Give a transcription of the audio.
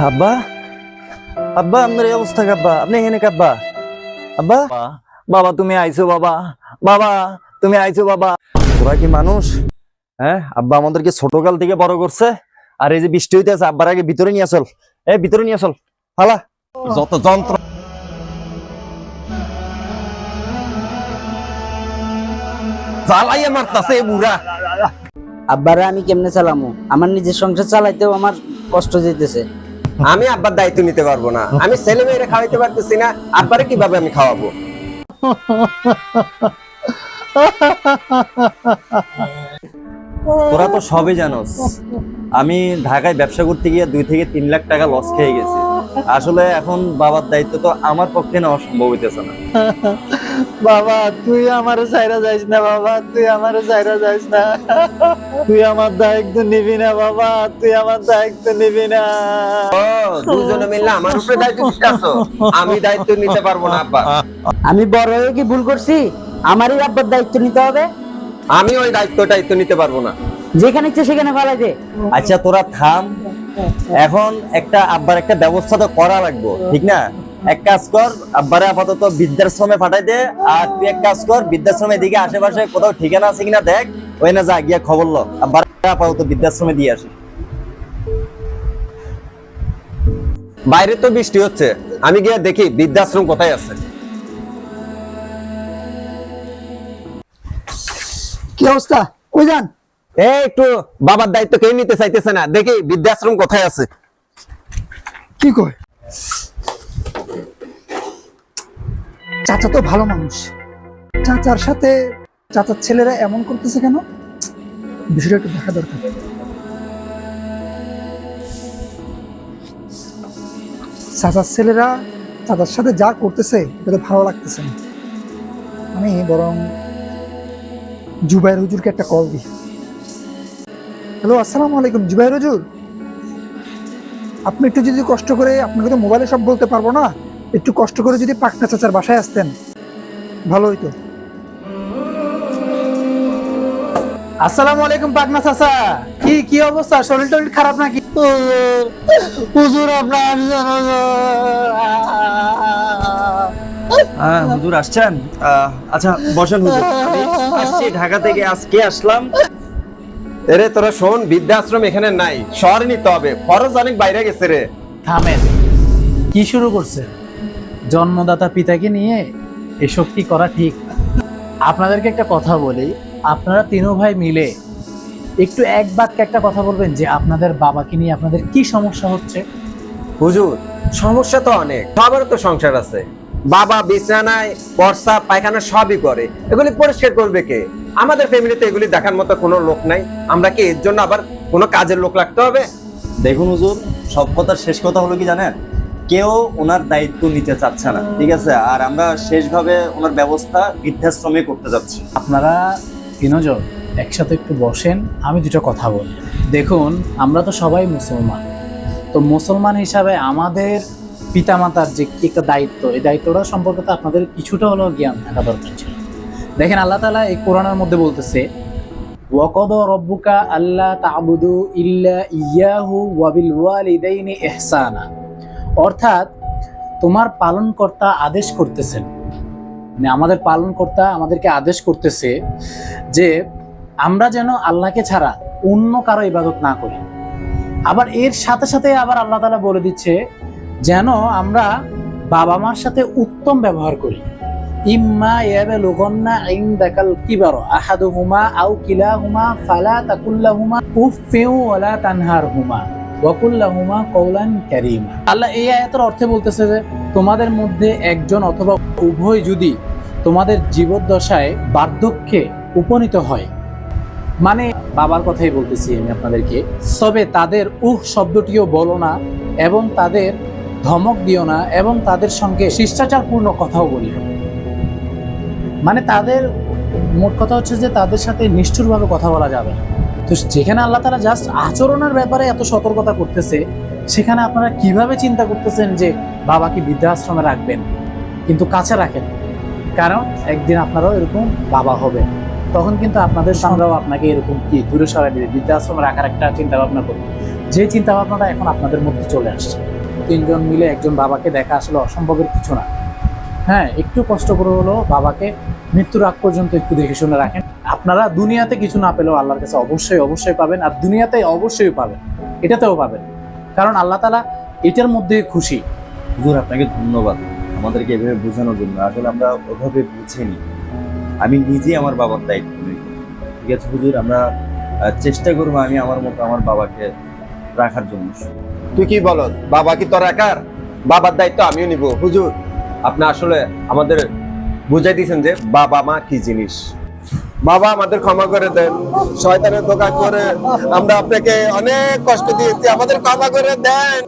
আব্বা? আব্বা আপনার এই অবস্থা কাব্বা আপনি এখানে কাব্বা আব্বা? বাবা তুমি আইছো বাবা। বাবা তুমি আইছো বাবা। তোরা কি মানুষ? হ্যাঁ আব্বা আমাদেরকে ছোটকাল থেকে বড় করছে। আর এই যে বৃষ্টি হইতে আছে আব্বার আগে ভিতরে নিয়ে আসল এই ভিতরে নিয়ে আসল হালা যত যন্ত্র জ্বালাইয়া মারতাছে বুড়া। আব্বারা আমি কেমনে চালামু? আমার নিজের সংসার চালাইতেও আমার কষ্ট যেতেছে। আমি আব্বার দায়িত্ব নিতে পারব না। আমি ছেলে মেয়েরা খাওয়াইতে পারতেছি না আব্বারে কীভাবে আমি খাওয়াবো? তোরা তো সবই জানোস, আমি ঢাকায় ব্যবসা করতে গিয়ে দুই থেকে তিন লাখ টাকা লস খেয়ে গেছি। আসলে এখন বাবার দায়িত্ব তো আমার পক্ষে নেওয়া সম্ভব হইতেছে না। বাবা তুই আমার সাইরা যাইস না বাবা তুই আমার সাইরা যাইস না। তুই আমার দায়িত্ব নিবি না বাবা তুই আমার দায়িত্ব নিবি না। ও দুজনে মিললে আমার উপরে দায়িত্ব দিতে আসো আমি দায়িত্ব নিতে পারব না আব্বা। আমি বড় হয়ে কি ভুল করছি? আমারই আব্বার দায়িত্ব নিতে হবে? আমি ওই দায়িত্ব দায়িত্ব নিতে পারব না। যেখানে ইচ্ছে সেখানে ফেলাই দে। আচ্ছা তোরা থাম। এখন একটা আব্বার একটা ব্যবস্থা তো করা লাগবে ঠিক না? এক কাজ কর আব্বারে আপাতত বৃদ্ধাশ্রমে পাঠাই দে আর তুই এক কাজ কর বৃদ্ধাশ্রমের দিকে আশেপাশে কোথাও ঠিকানা আছে কিনা দেখ ওই না যা গিয়া খবর লো আব্বার আপাতত বৃদ্ধাশ্রমে দিয়ে আসি। বাইরে তো বৃষ্টি হচ্ছে আমি গিয়ে দেখি বৃদ্ধাশ্রম কোথায় আছে। কি অবস্থা? কই যান? এই একটু বাবার দায়িত্ব কেউ নিতে চাইতেছে না দেখি বৃদ্ধাশ্রম কোথায় আছে। কি কয়? চাচা তো ভালো মানুষ। চাচার সাথে চাচার ছেলেরা এমন করতেছে কেন? বিষয়টা একটু দেখা দরকার। চাচার ছেলেরা চাচার সাথে যা করতেছে, এটা ভালো লাগতেছে না। আমি বরং জুবাইর হুজুরকে একটা কল দিই। হ্যালো, আসসালামু আলাইকুম, জুবাইর হুজুর। আপনি একটু যদি কষ্ট করে আপনাকে তো মোবাইলে সব বলতে পারব না? একটু কষ্ট করে যদি পাকনা চাচার বাসায় আসতেন ভালো হইতো। আসসালামু আলাইকুম পাকনা চাচা। কি কি অবস্থা? শরীর টরীর খারাপ নাকি? হুজুর আপনার হ্যাঁ হুজুর আসছেন? আচ্ছা বসেন হুজুর। আসছি ঢাকা থেকে আজকে আসলাম। এরে তোরা শোন বৃদ্ধাশ্রম এখানে নাই। শহরে নিতে হবে। খরচ অনেক বাইরে গেছে রে। থামেন। কি শুরু করছে? জন্মদাতা পিতাকে নিয়ে এসব কি করা ঠিক? আপনাদেরকে একটা কথা বলি আপনারা তিনও ভাই মিলে একটু এক বাক্যে একটা কথা বলবেন যে আপনাদের বাবাকে নিয়ে আপনাদের কি সমস্যা হচ্ছে? হুজুর সমস্যা তো অনেক সবারও তো সংসার আছে। বাবা বিছানায় বর্ষা পায়খানা সবই করে এগুলি পরিষ্কার করবে কে? আমাদের ফ্যামিলিতে এগুলি দেখার মতো কোনো লোক নাই আমরা কি এর জন্য আবার কোনো কাজের লোক লাগতে হবে? দেখুন হুজুর সব কথার শেষ কথা হলো কি জানেন? কেউ ওনার দায়িত্ব নিতে চাচ্ছে না, ঠিক আছে? আর আমরা শেষভাবে ওনার ব্যবস্থা বৃদ্ধাশ্রমে করতে যাচ্ছি। আপনারা তিনজন একসাথে একটু বসেন, আমি দুটো কথা বলি। দেখুন, আমরা তো সবাই মুসলমান। তো মুসলমান হিসাবে আমাদের পিতামাতার যে একটা দায়িত্ব, এই দায়িত্বটা সম্পর্কে তো আপনাদের কিছুটা হলেও জ্ঞান থাকা দরকার ছিল। দেখেন, আল্লাহ তালা এই কোরআনের মধ্যে বলতেছে, ওয়াকদ রব্বুকা আল্লাহ তাবুদু ইল্লা ইয়াহু ওয়াবিল ওয়ালিদাইনি ইহসানা। অর্থাৎ তোমার পালনকর্তা আদেশ করতেছেন। মানে আমাদের পালনকর্তা আমাদেরকে আদেশ করতেছে যে আমরা যেন আল্লাহকে ছাড়া অন্য কারও ইবাদত না করি। আবার এর সাথে সাথে আবার আল্লাহ তালা বলে দিচ্ছে যেন আমরা বাবা মার সাথে উত্তম ব্যবহার করি। ইম্মা ইয়াবে লুগন্না ইনদাকাল কিবার আহাদুহুমা আও কিলাহুমা ফালা তাকুল্লাহুমা উফিউ ওয়ালা তানহারহুমা। ওয়াকুল্লাহুমা কওলান কারীমা। আল্লাহ এই আয়াতের অর্থে বলতেছে যে, তোমাদের মধ্যে একজন অথবা উভয় যদি তোমাদের জীবদ্দশায় বার্ধক্যে উপনীত হয় মানে বাবার কথাই বলতেছি আমি আপনাদেরকে, তবে তাদের উহ শব্দটিও বলো না এবং তাদের ধমক দিও না এবং তাদের সঙ্গে শিষ্টাচারপূর্ণ কথাও বলিও মানে তাদের, মোট কথা হচ্ছে যে তাদের সাথে নিষ্ঠুরভাবে কথা বলা যাবে না। তো যেখানে আল্লাহ তারা জাস্ট আচরণের ব্যাপারে এত সতর্কতা করতেছে, সেখানে আপনারা কীভাবে চিন্তা করতেছেন যে বাবাকে বৃদ্ধাশ্রমে রাখবেন? কিন্তু কাছে রাখেন। কারণ একদিন আপনারাও এরকম বাবা হবেন। তখন কিন্তু আপনাদের সঙ্গেও আপনাকে এরকম কি দূরে সরাই দিবে? বৃদ্ধাশ্রমে রাখার একটা চিন্তা ভাবনা করবে। যে চিন্তা ভাবনাটা এখন আপনাদের মধ্যে চলে আসছে। তিনজন মিলে একজন বাবাকে দেখা আসলে অসম্ভবের কিছু না। হ্যাঁ একটু কষ্ট করে হলেও বাবাকে মৃত্যুর আগ পর্যন্ত একটু দেখে শুনে রাখেন। আপনারা দুনিয়াতে কিছু না পেলেও আল্লাহর কাছে অবশ্যই অবশ্যই পাবেন আর দুনিয়াতে অবশ্যই পাবেন। এটাতেও পাবেন। কারণ আল্লাহ তালা এটার মধ্যে খুশি। হুজুর আপনাকে ধন্যবাদ। আমাদেরকে এভাবে বোঝানোর জন্য। আসলে আমরা ওভাবে বুঝিনি। আমি নিজেই আমার বাবার দায়িত্ব নিই। ঠিক আছে হুজুর আমরা চেষ্টা করব আমি আমার মতো আমার বাবাকে রাখার জন্য। তুই কি বলো বাবা কি তোর একার? বাবার দায়িত্ব আমিও নিব। হুজুর আপনি আসলে আমাদের বুঝাই দিয়েছেন যে বাবা মা কি জিনিস? বাবা, আমাদের ক্ষমা করে দেন। শয়তানের দোকান করে আমরা আপনাকে অনেক কষ্ট দিয়েছি। আমাদের ক্ষমা করে দেন।